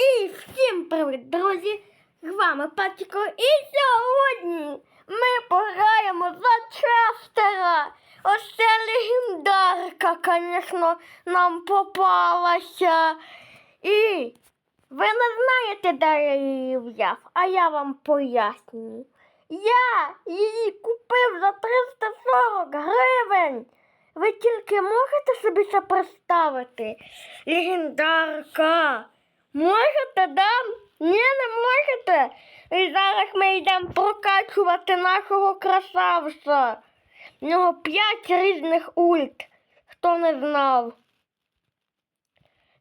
І всім привіт, друзі! З вами Патіко. І сьогодні ми пограємо за Честера. Ось ця легендарка, звісно, нам попалася. І ви не знаєте, де я її взяв, а я вам поясню. Я її купив за 340 гривень. Ви тільки можете собі це представити? Легендарка. Можете, да? Ні, не можете. І зараз ми йдемо прокачувати нашого красавця. В нього п'ять різних ульт. Хто не знав.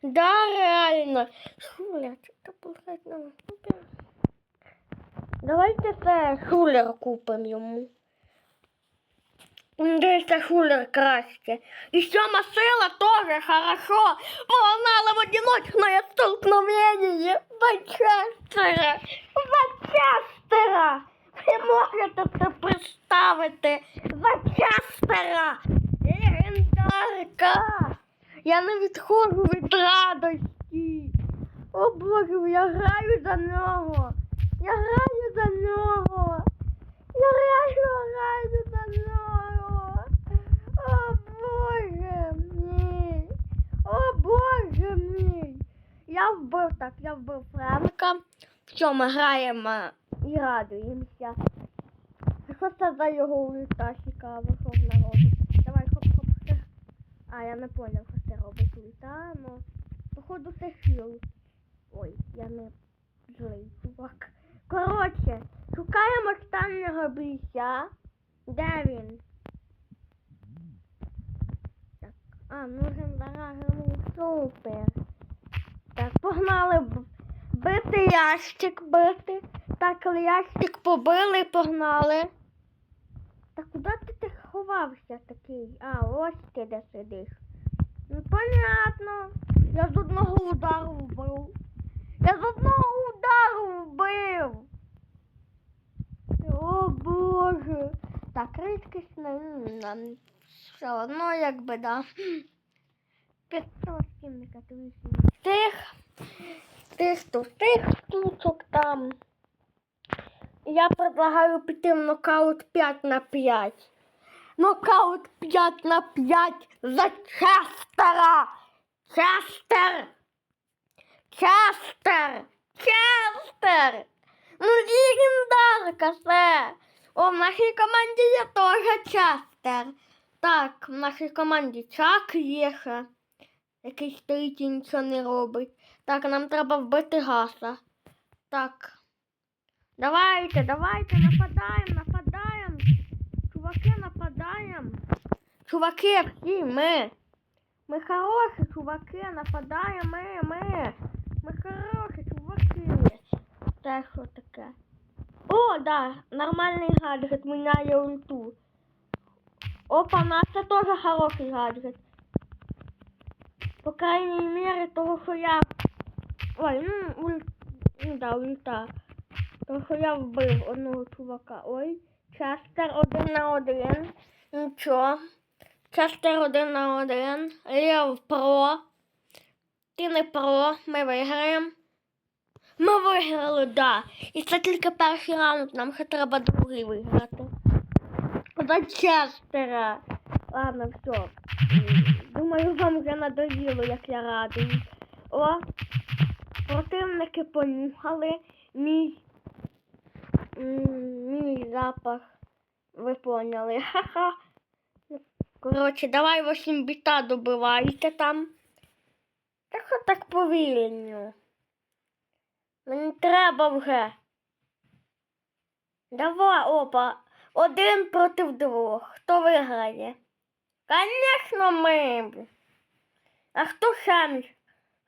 Да, реально. Нам. Давайте це шулер купимо йому. Дивіться, шулер краще. І сьома сила тоже хорошо. Погнали в одиночное столкновение Честера. За Ви можете це представити. За Честера. Легендарка. Я не відходжу від радості. О Боже, я граю за нього. Я граю за нього. Я реально граю за нього. О Боже мій. О Боже мій. Я вбив так, я вбив Франка. Що ми граємо і радуємося. Що це за його ульта цікаво, робить? Давай, хоп-хоп. А, я не поняв, що це робить ульта, ну. Походу це хіл. Ой, я не злий чувак. Коротше, шукаємо останнього бійця. Де він? Так. А, нужен дорогому супер. Так, погнали б- бити ящик бити. Так, ящик побили, погнали. Та куди ти так ховався такий? А, ось ти де сидиш. Ну, понятно. Я з одного удару вбив. Я з одного удару вбив. О Боже. Так, рідкість нам все одно якби да. 578 тих, тих тих штучок там. Я предлагаю піти в нокаут 5 на 5. Нокаут 5 на 5 за Честера! Честер! Честер! Честер! Ну, легендарка це! О, в нашій команді є теж Честер. Так, в нашій команді Чак є. Який стоїть і нічого не робить. Так, нам треба вбити гаса. Так. Давайте, давайте, нападаємо, нападаємо. Чуваки, нападаємо. Чуваки, всі ми. Ми хороші чуваки, нападаємо ми, ми. Ми хороші чуваки. Це що таке? О, да, нормальний гаджет, міняє ульту. Опа, на це теж хороший гаджет. По крайней мере, того, що я... Ой, ну, уль... ну да, ульта. Що я вбив одного чувака. Ой, Честер один на один. Нічого. Честер один на один. Лев про. Ти не про. Ми виграємо. Ми виграли, да. І це тільки перший раунд, нам ще треба другий виграти. За Честера. Ладно, все. Думаю, вам вже надоїло, як я радий. О, противники понюхали мій, мій запах. Ви поняли. Ха-ха. Коротше, давай 8 біта добивайте там. Так так повільно. Мені треба вже. Давай, опа. Один проти двох. Хто виграє? Конечно, ми. А хто міг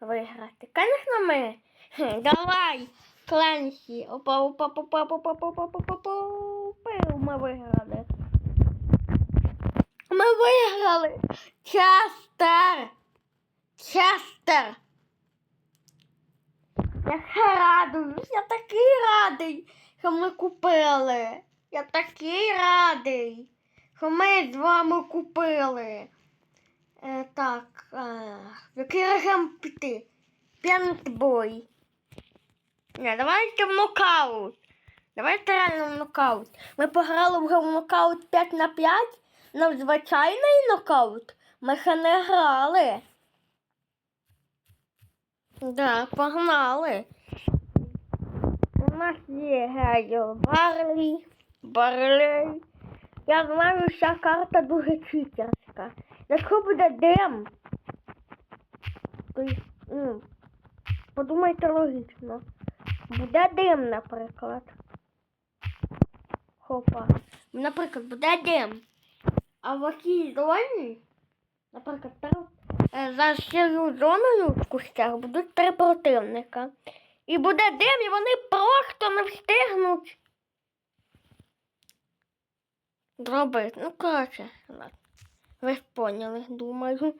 виграти. Конечно, ми. Давай, Кленсі. Опа, опа, опа, опа, опа, опа, опа, Ми виграли. Ми виграли. Честер. Честер. Я радуюсь, я такий радий, що ми купили. Я такий радий, що ми з вами купили. Режим піти? П'янтбой. Ні, давайте в нокаут. Давайте реально в нокаут. Ми пограли вже в нокаут 5 на 5, але в звичайний нокаут ми ще не грали. Да, погнали. У нас є гейл Барлі, Барлей. Я знаю, ця карта дуже читерська. Якщо буде дим, ну, подумайте логічно. Буде дим, наприклад. Хопа. Наприклад, буде дим. А в якій зоні, наприклад, е, за щирою зоною в кустях будуть три противника. І буде дим, і вони просто не встигнуть. Зробити. Ну, коротше. Ви ж поняли, думаю.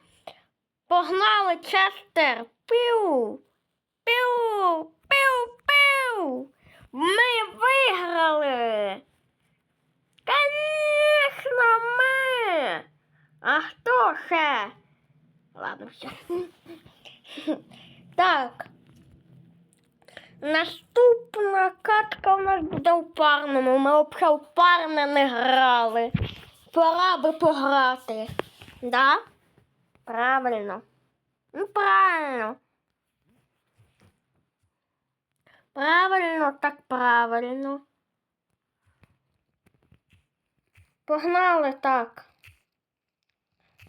Погнали, Честер! Піу! Піу! Піу! Піу! Ми виграли! Конечно, ми! А хто ще? Ладно, все. Так. Наступна катка у нас буде у парному. Ми взагалі у парне не грали. Пора би пограти. Да? Правильно. Ну, правильно. Правильно, так правильно. Погнали так.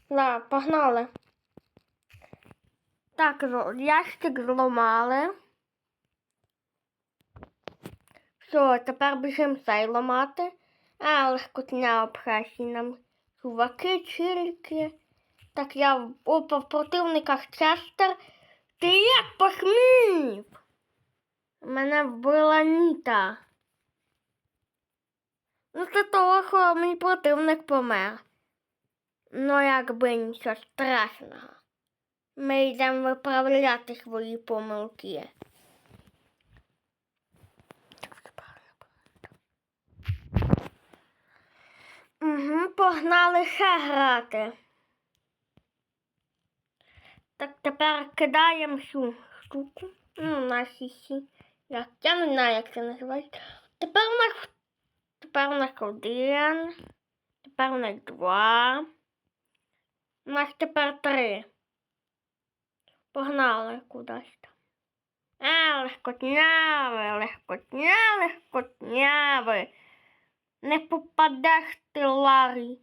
Да, погнали. Так, ящик зламали. Все, тепер біжимо цей ламати. А, легкотня обхащі нам. Чуваки, чирики. Так я опа в противниках Честер. Ти як посмів? Мене вбила Ніта. Ну, це того, що мій противник помер. Ну, якби нічого страшного. Ми йдемо виправляти свої помилки. Угу, погнали ще грати. Так тепер кидаємо цю штуку. Ну, наші сі. Як? Я не знаю, як це називається. Тепер у нас тепер у нас один. Тепер у нас два. У нас тепер три. Погнали кудись там. А, легкотняви, легкотня, легкотняви. Не попадеш ти, Ларі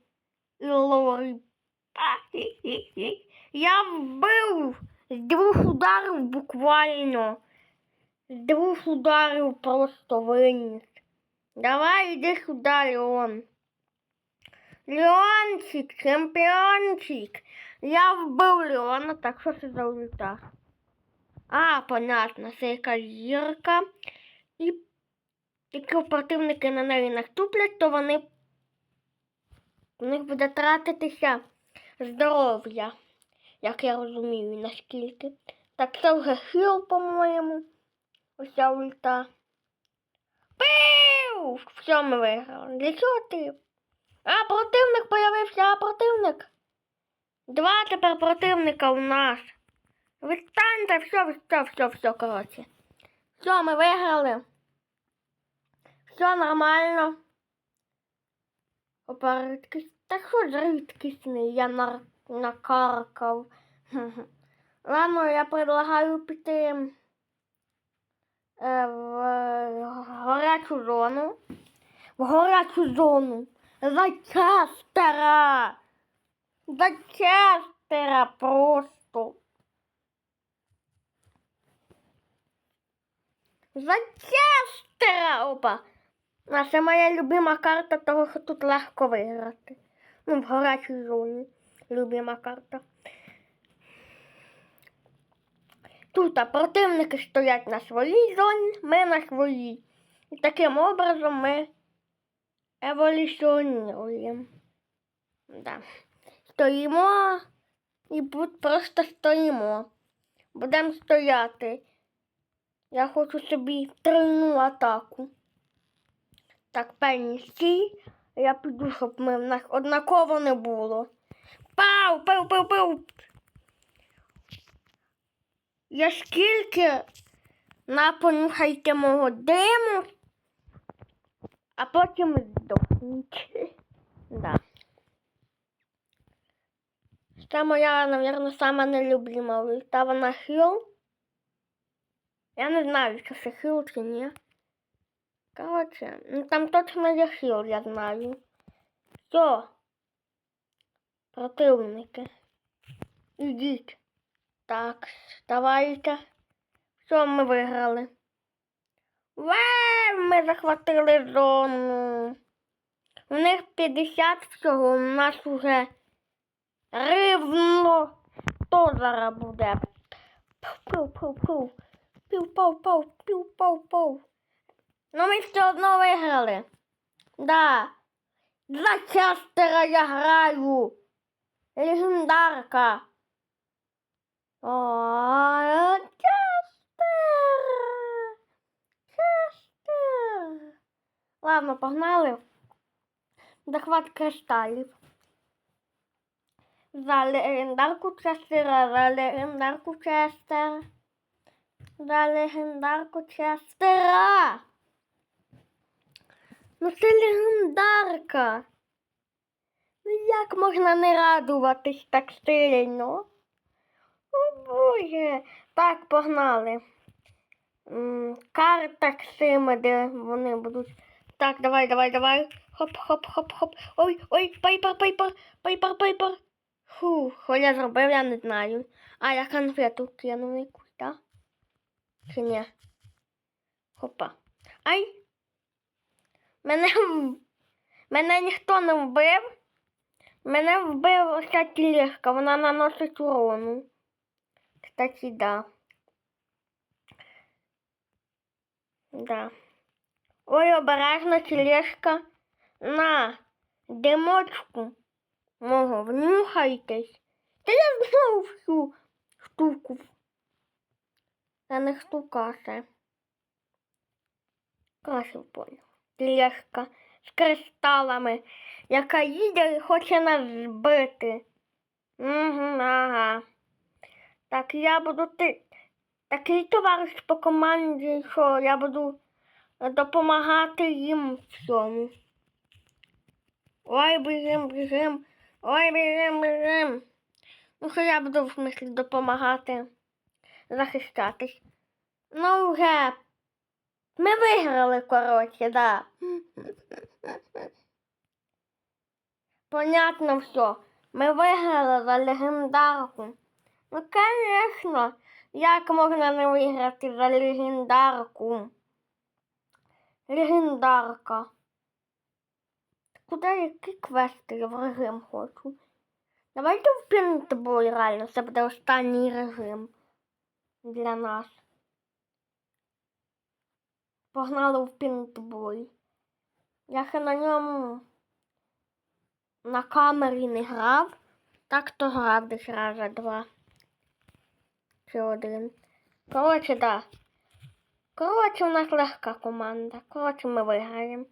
і Лорі. Я вбив з двох ударів буквально. З двох ударів просто виніс. Давай іди сюди, Леон. Леончик, чемпіончик. Я вбив Леона, так що це за ульта? А, понятно, це якась зірка. І якщо противники на неї наступлять, то вони у них буде тратитися здоров'я, як я розумію, наскільки. Так це вже хіл, по-моєму. Ось ця ульта. Пиу! Все, ми виграли. Для чого ти? А, противник появився, а противник. Два тепер противника у нас. Відстаньте, все, все, все, все, коротше. Все, ми виграли. Все нормально. Опа, рідкість. Та що ж рідкісний? Я нар... накаркав. Ладно, я предлагаю піти е, в гарячу зону. В гарячу зону. За Честера. За Честера просто. За Честера. Опа. А це моя любима карта, того що тут легко виграти. Ну, в гарячій зоні. Любима карта. Тут противники стоять на своїй зоні, ми на своїй. І таким образом ми еволюціонуємо. Да. Стоїмо і просто стоїмо. Будемо стояти. Я хочу собі тройну атаку. Так, певні стій. Я піду, щоб ми в нас однаково не було. Пау, пау, пау, пау. Я скільки На понюхайте мого диму, а потім здохніть. Да. Це моя, наверное, сама нелюбліма вистава на хіл. Я не знаю, чи це хіл чи ні. Короче, ну там точно є хіл, я знаю. Все. Противники. Ідіть. Так, давайте. Все, ми виграли. Вау, ми захватили зону. У них 50 всього, у нас уже рівно 100 зараз буде. Пу-пу-пу-пу. Пів-пау-пау, пів-пау-пау. Ну ми все одно виграли. Да. За Честера я граю. Легендарка. О, Честер. Честер. Ладно, погнали. Захват кристалів. За легендарку Честера, за легендарку Честер. За легендарку Честера. Ну це легендарка. Ну як можна не радуватись так сильно? О Боже. Так, погнали. Карта Ксима, де вони будуть. Так, давай, давай, давай. Хоп, хоп, хоп, хоп. Ой, ой, пайпер, пайпер, пайпер, пайпер. Фу, що я зробив, я не знаю. А, я конфету кинув якусь, так? Чи ні? Хопа. Ай. Мене, мене ніхто не вбив. Мене ось ця тілешка, вона наносить урону. Кстати, да. Да. Ой, обережно тілешка. На димочку мого внюхайтесь. Та я знав всю штуку. Це не штука це. Кашел понял. Тілешка з кристалами, яка їде і хоче нас збити. Угу, ага. Так, я буду ти. Такий товариш по команді, що я буду допомагати їм в цьому. Ой, біжим, біжим. Ой, біжим, біжим. Ну, що я буду в смислі допомагати захищатись. Ну, вже ми виграли, коротше, да. Понятно все. Ми виграли за легендарку. Ну, конечно, як можна не виграти за легендарку? Легендарка. Куди які квести я в режим хочу? Давайте в пінтбой реально, це буде останній режим для нас. Погнали в пінтбой. Я ще на ньому на камері не грав, так то грав десь раза два. Чи один. Коротше, да. Коротше, у нас легка команда. Коротше, ми виграємо.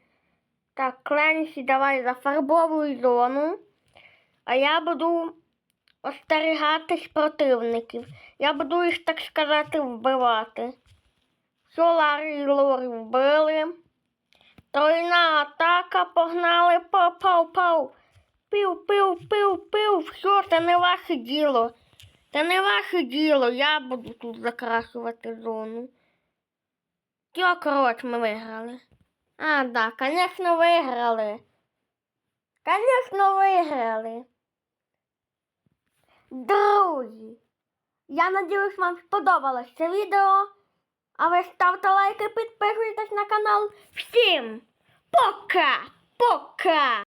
Так, Кленсі, давай зафарбовуй зону. А я буду остерігатись противників. Я буду їх, так сказати, вбивати. Все, Ларі і Лорі вбили. Тройна атака, погнали, пау-пау-пау. Пив, все, це не ваше діло. Це не ваше діло, я буду тут закрашувати зону. Все, коротше, ми виграли. А, да, конечно, виграли. Конечно, виграли. Друзі, я надіюсь, вам сподобалось це відео. А ви ставте лайки, підписуйтесь на канал. Всім пока! Пока!